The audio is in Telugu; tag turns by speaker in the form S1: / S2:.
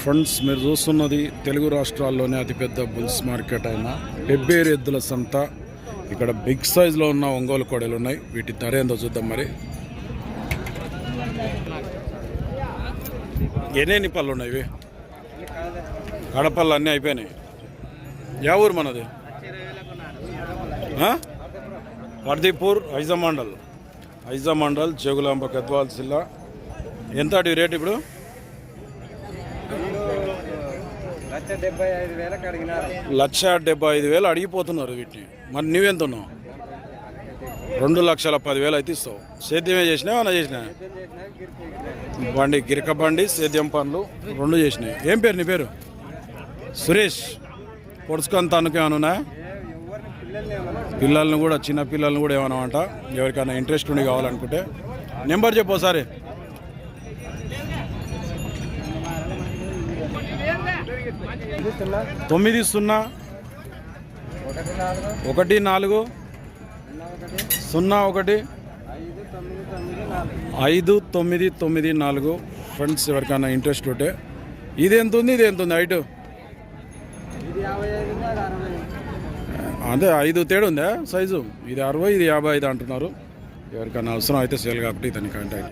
S1: ఫ్రెండ్స్ మీరు చూస్తున్నది తెలుగు రాష్ట్రాల్లోనే అతిపెద్ద బుల్స్ మార్కెట్ అయిన పెబ్బేరు ఎద్దుల సంత. ఇక్కడ బిగ్ సైజ్లో ఉన్న ఒంగోలు కోడలు ఉన్నాయి. వీటి ధర ఏందో చూద్దాం మరి. ఎన్ని పళ్ళు ఉన్నాయి ఇవి? కడపళ్ళు అన్నీ అయిపోయినాయి. యా ఊరు మనది? వర్దీపూర్ ఐజా మండల్ ఐజా మండల్ జగులాంబ గద్వాల్ జిల్లా. ఎంత అడిగి రేట్ ఇప్పుడు?
S2: లక్ష డెబ్బై ఐదు
S1: వేలు అడిగిపోతున్నారు వీటిని. మరి నువ్వెంత ఉన్నావు రెండు లక్షల పదివేలు అయితే ఇస్తావు. సేద్యమే చేసినా ఏమన్నా చేసినా? బండి గిరక బండి సేద్యం పనులు రెండు చేసినాయి. ఏం పేరు నీ పేరు? సురేష్. పొడుచుకొని తనకు ఏమైనా
S2: పిల్లల్ని
S1: కూడా చిన్న పిల్లల్ని కూడా ఏమైనా అంట? ఎవరికైనా ఇంట్రెస్ట్ ఉండి కావాలనుకుంటే. నెంబర్ చెప్పు ఒకసారి. తొమ్మిది సున్నా
S2: ఒకటి నాలుగు సున్నా ఒకటి ఐదు తొమ్మిది తొమ్మిది నాలుగు.
S1: ఫ్రెండ్స్ ఎవరికైనా ఇంట్రెస్ట్ ఉంటే. ఇది ఎంత ఉంది ఇది ఎంత ఉంది? హైట్
S2: ఐదు
S1: అదే ఐదు తేడు ఉందా? సైజు ఇది అరవై ఇది యాభై ఐదు అంటున్నారు. ఎవరికైనా అవసరం అయితే సేల్ కాబట్టి ఇతని కాంటాక్ట్